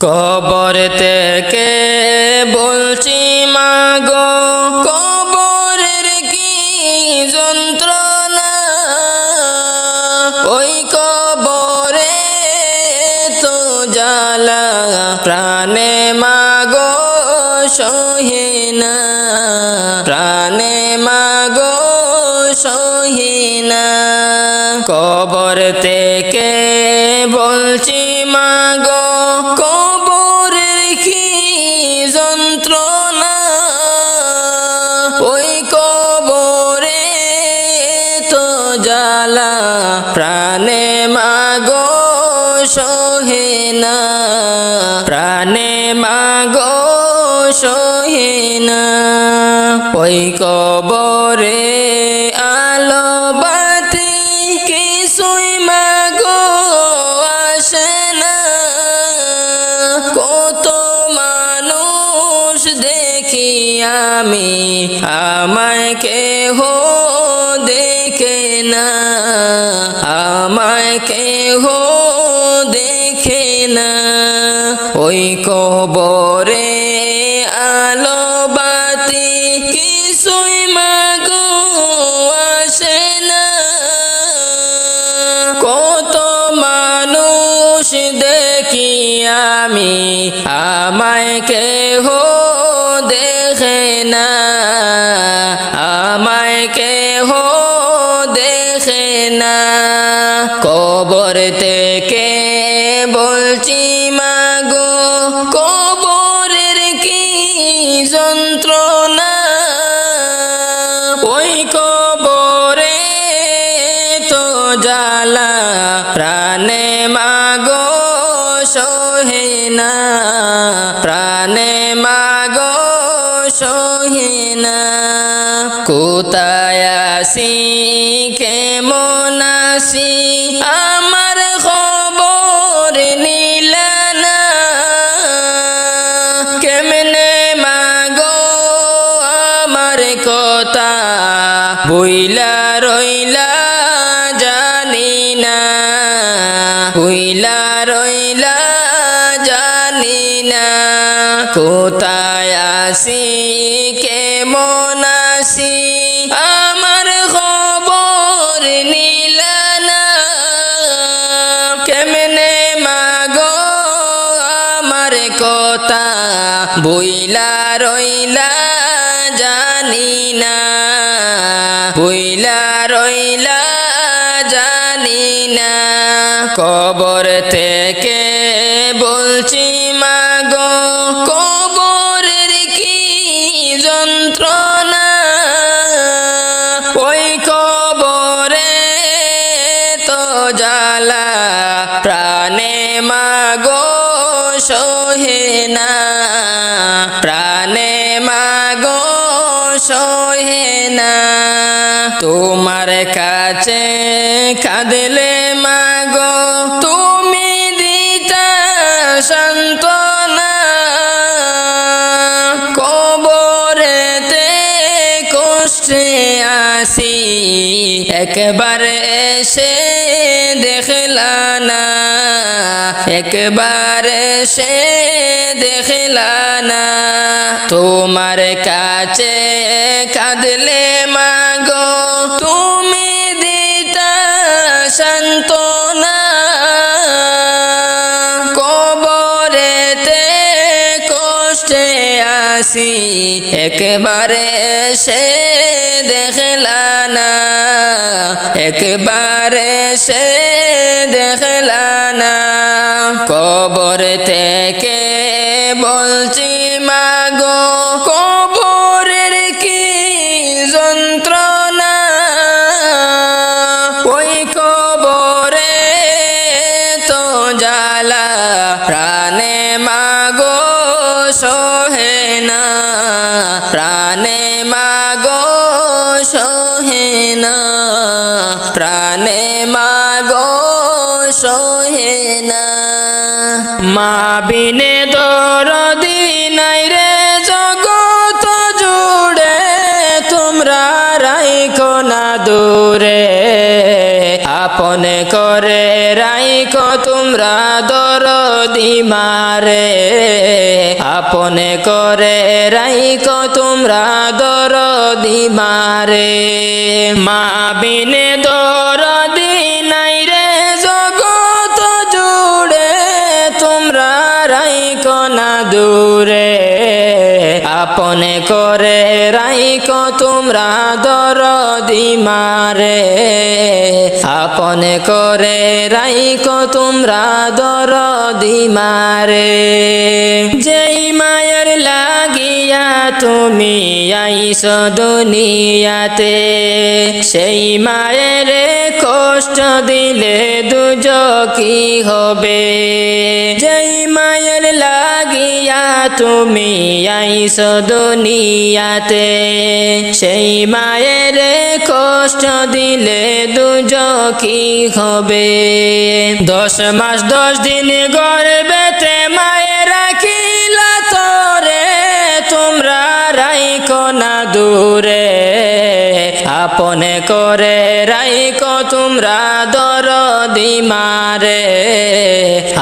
কবর থেকে বলছি, মাগো, কবরের কি যন্ত্রণা? ওই কবরে তো জ্বালা, প্রাণে মাগো সহে না প্রাণে মাগো সহে না কবর থেকে প্রাণে মাগো সহে না ওই কবরে আলো বাতি কিছুই মাগো আসে না কত মানুষ দেখি আমি, আমায় কেহ দেখে না। আমায় কেহ দেখে না। ওই কবরে আলো বাতি কিছুই মাগো আসে না। কত মানুষ দেখি আমি, আমায় কেহ দেখে না। আমায় কেহ দেখে না। কবর থেকে বলছি যন্ত্রণা ওই কবরে তো জ্বালা, প্রাণে মাগো সহে না প্রাণে মাগো সহে না কোথায় আসি, কেমন আসি আমার বইলা রইলা জানি না। বইলা রইলা জানি না। কোথায় আসি কেমন আসি আমার খবর নিলানা কেমনে মাগো আমার কথা? বইলা কবর থেকে বলছি, মাগো, কবরের কি যন্ত্রণা? ওই কবরে তো জ্বালা, প্রাণে মাগো সহে না। প্রাণে মাগো সহে না। তোমার কাছে কাঁদলে একবার এসে দেখলা না, একবার এসে দেখলা তোমার কাছে কাঁদলে মাগো, তুমি দিতা সান্ত্বনা। কবরেতে কষ্টে আসি একবারে সে দেখলা না একবারে সে দেখলা না। কবর থেকে বলছি প্রাণে মাগো সহে না। মা বিনে দর দিনাই রে জগত জুড়ে, তোমরা রাইখো না দূরে। আপনে করে রাই রাইকো তোমরা দরদি মারে। আপনে করে রাইক, তোমরা দরদি মারে। মা বিনে দরদি নাই রে, জগত জুড়ে তোমরা রাইক না দূরে। আপনে করে রাইকো তোমরা দরদি মারে। আপনে করে রাইকো তোমরা দরদি মারে। যেই মায়ের লাগিয়া তুমি আইস দুনিয়াতে, সেই মায়ের কষ্ট দিলে দুজ কি হবে। যেই মায়ের লাগিয়া তুমি আইস দুনিয়াতে, সেই মায়ের কষ্ট দিলে দুজ কি হবে। দশ মাস দশ দিন গর্বেতে মায়ের রাখিলা তোরে, তোমরা রাইকো না দূরে। আপনে করে রাইকো তোমরা দর দিমারে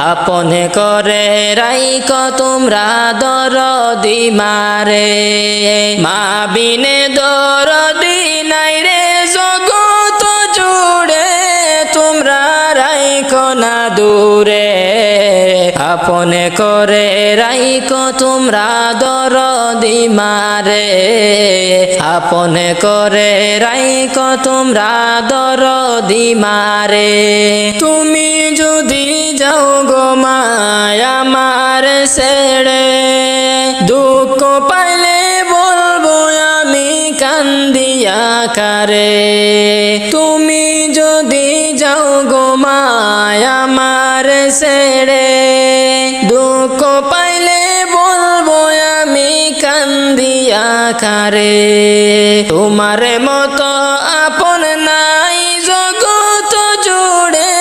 আপনে করে রাইকো তোমরা দর দিমারে মা বিনে দর দিনাই রে জগত আপনে করে রাইকো তোমরা দরদি মারে। আপনে করে রাইকো তোমরা দরদি মারে। তুমি যদি যাও গো মায়া আমার ছেড়ে, দুঃখ পাইলে বলব আমি কান্দিয়া কারে তুমি যদি যাও গো মায়া আমার ছেড়ে কারে তোমার মতো আপন নাই জগত জুড়ে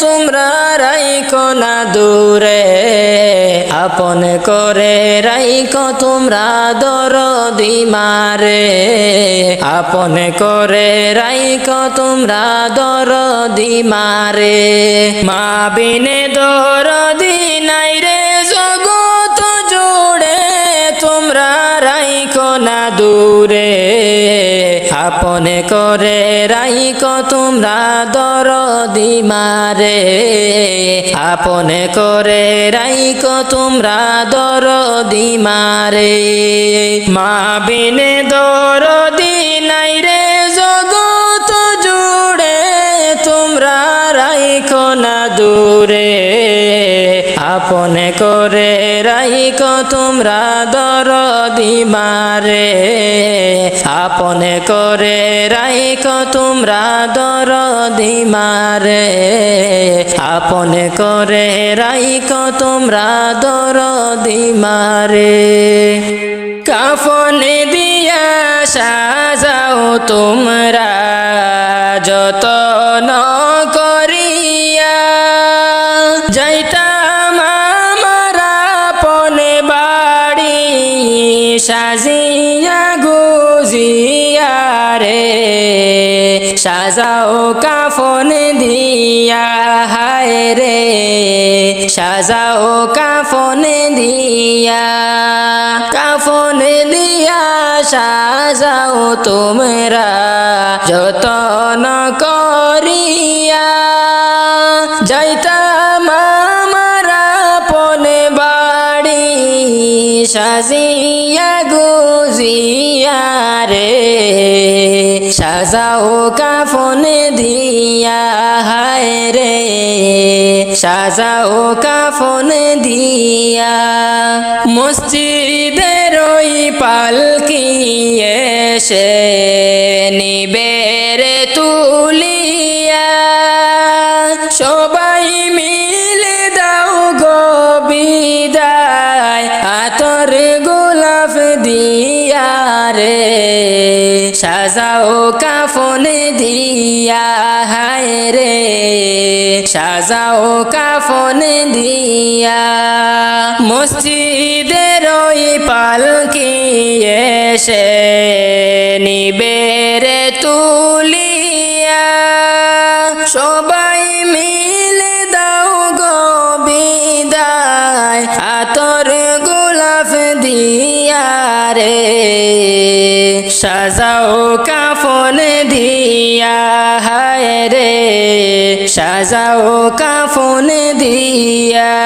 তোমরা রাইকো না দূরে। আপন করে রাইকো তোমরা দরদি মারে। আপন করে রাইকো তোমরা দরদি মারে। মা বিনে দরদি নাই রে জগত জুড়ে তোমরা রাইকো না দূরে, আপনে করে রাইকো তোমরা দরদি মারে। আপনে করে রাইকো তোমরা দরদি মারে। মা বিনে দরদি নাই রে, জগত জুড়ে তোমরা রাইকো না দূরে। আপনে করে রাইকো তোমরা দরদি মারে আপনে করে রাইকো তোমরা দরদি মারে আপনে করে রাইকো তোমরা দরদি মারে কাফনে দিয়া সাজাও তোমরা, যতন করিয়া। যাইতাম সাজিয়া গুজিয়া রে, সাজাও কাফন দিয়া, হায় রে, সাজাও কাফন দিয়া কাফন দিয়া সাজাও তোমরা যতন করিয়া। যাইতাম আমারা পনে বাড়ি সাজিয়া গুজিয়া রে, সাজাও কাফন দিয়া হায় রে, সাজাও কাফন দিয়া। মসজিদের ওই পালকি এসে নিবের তুলিয়া সবাই রে সাজাও কাফন দিয়া, হায় রে। সাজাও কাফন দিয়া। মসজিদের ওই পালকি এসে নিবেরে তুলিয়া। সবাই মিলে দাও গো আতর গোলাপ দিয়া রে। সাজাও কাফন দিয়া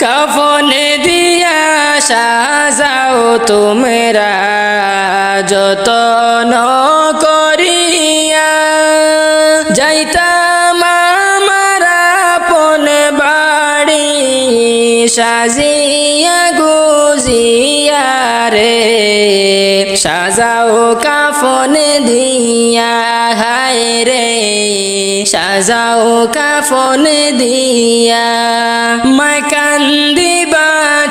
কাফন দিয়া সাজাও তোমরা যতন করিয়া। যাইতাম আমার আপন বাড়ি, সাজিয়া গুজিয়া রে। সাজাও কাফন দিয়া, হায় রে। সাজাও কাফন দিয়া। মাকান্দি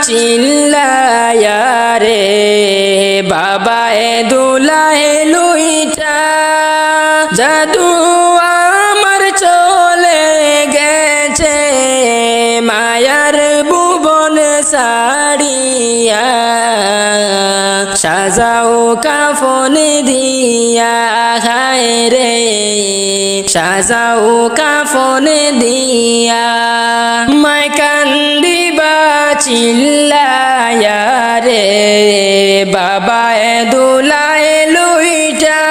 চিল্লায়া রে বাবা এ দুলাহে লুইটা। জাদু আমার চলে গেছে, মায়ার ভুবন সাড়িয়া সাজাও কাফন দিয়া, হায় রে। সাজাও কাফন দিয়া। মাই কান্দিবা চিল্লায়া রে বাবা দুলায় লুইটা।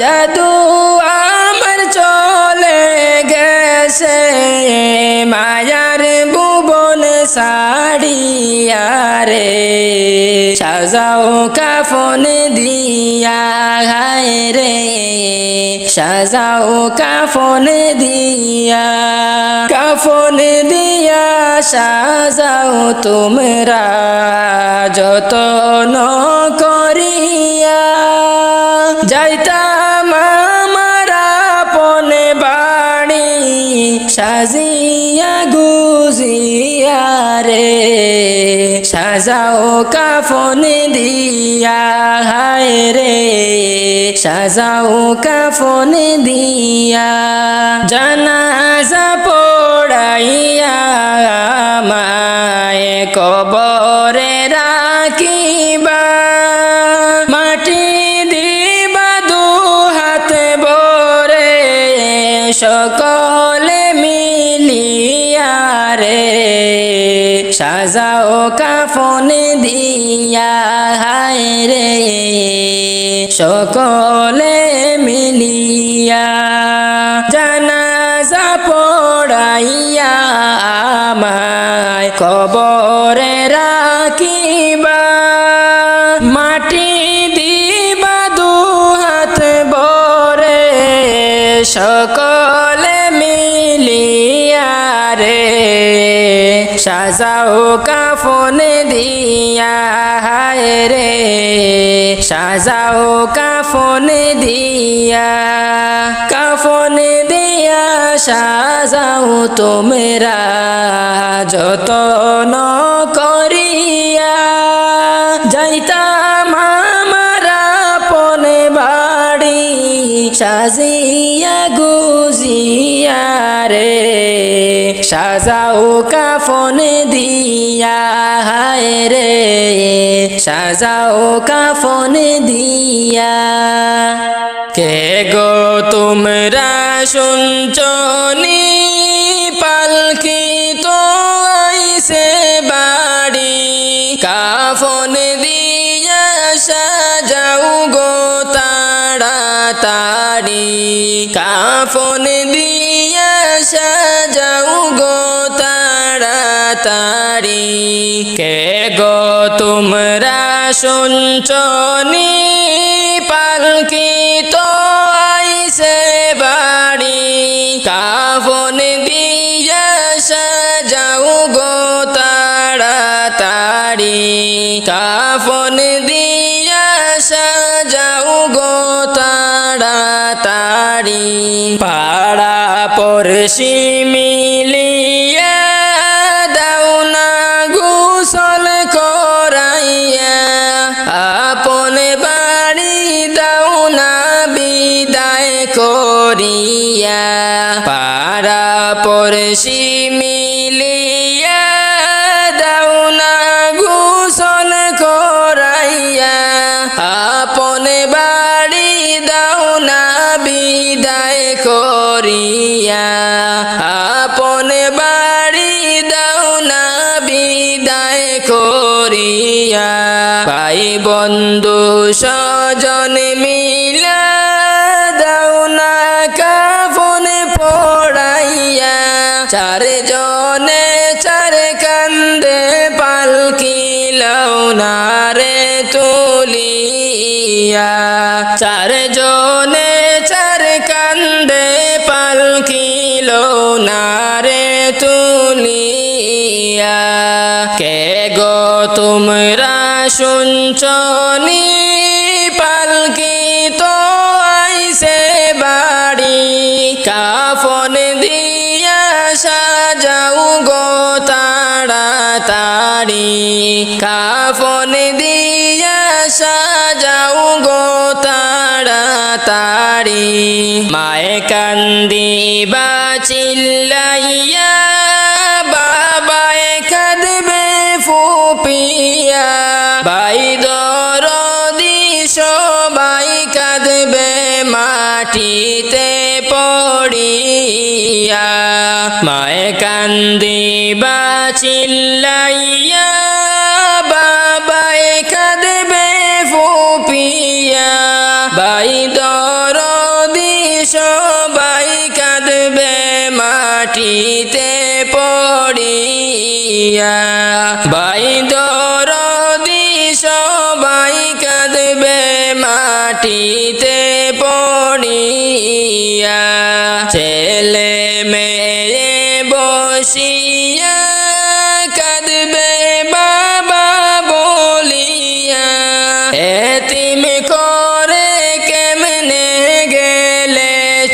জাদু আমার চলে গেছে, মায়ার ভুবন সাড়িয়া রে সাজাও কাফন দিয়া, হায় রে। সাজাও কাফন দিয়া কাফন দিয়া সাজাও তোমরা যতন করিয়া। যাইতাম আমার আপন বাড়ি, সাজিয়া গুজিয়া রে। সাজাও কাফন দিয়া রে, সাজাও কাফন দিয়া, জানাজা পড়াইয়া মায় কবরে রাখিবা। মাটি দিবা দু হাতে বরে সকলে মিলিয়া রে, সাজাও কাফন দিয়া। সকলে মিলিয়া জানাজা পড়াইয়া আমায় কবরে রাখিবা। মাটি দিবা দু হাত বরে সকলে মিলিয়া রে, সাজাও কাফন দিয়া, হায় রে। সাজাও কাফন দিয়া কাফন দিয়া সাজাও তোমরা যতন করিয়া, যাইতাম আমার আপন বাড়ি, সাজিয়া গুজিয়া রে সাজাও কাফন দিয়া, হায় রে। সাজাও কাফন দিয়া। কে গো তোমরা শুনছনি পালকি তো আইসে বাড়ি। কাফন দিয়া সাজাও গো তাড়াতাড়ি কাফন দিয়া সাজাও বন্ধু স্বজন মিলা দাও না কাফন পড়াইয়া। চার জনে চার কান্দে পালকি লওনা রে তুলিয়া। চার জনে চার কান্দে পালকি লওনা রে তুলিয়া। কে গো তোমরা শুনছনি পালকি তো আইসে বাড়ি। কাফন দিয়া সাজাও গো তাড়াতাড়ি। কাফন দিয়া সাজাও গো তাড়াতাড়ি। মায়ে কান্দি বা চিল্লাইয়া মাটিতে পড়িয়া মায় কান্দিবা চিল্লাইয়া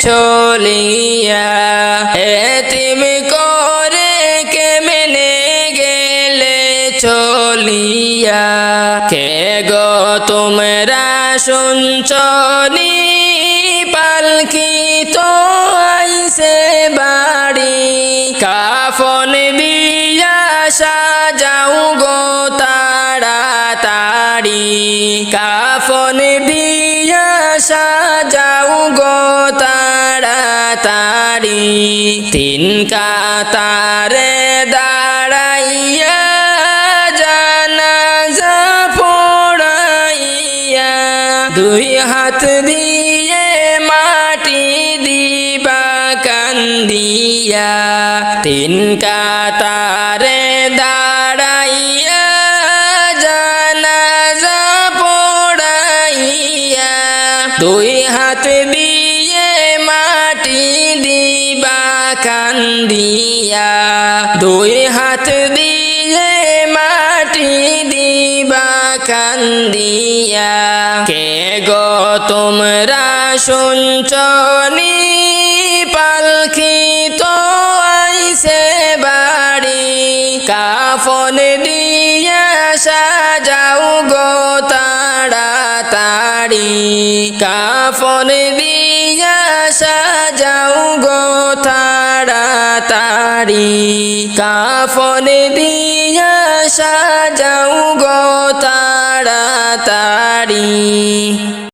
চলিয়া, এতিম করে কেমনে গেলে চলিয়া? কে গো তোমরা শুনছনি? পালকি তো আইসে বাড়ি, কাফন দিয়া সাজাও গো তাড়াতাড়ি। কাফন তাড়াতাড়ি তিন কাতারে দাঁড়াইয়া জানাজা পড়াইয়া দুই হাত দিয়ে মাটি দিবা কান্দিয়া। তিন কাতারে দাঁড়াইয়া জানাজা পড়াইয়া দুই দুই হাত দিয়ে মাটি দিবা কান্দিয়া। কে গো তোমরা শুনছনি পালকি তো আইসে বাড়ি। কাফন দিয়া সাজাও গো তাড়াতাড়ি। কাফন তাড়াতাড়ি কাফন দিয়া সাজাও গো তাড়াতাড়ি।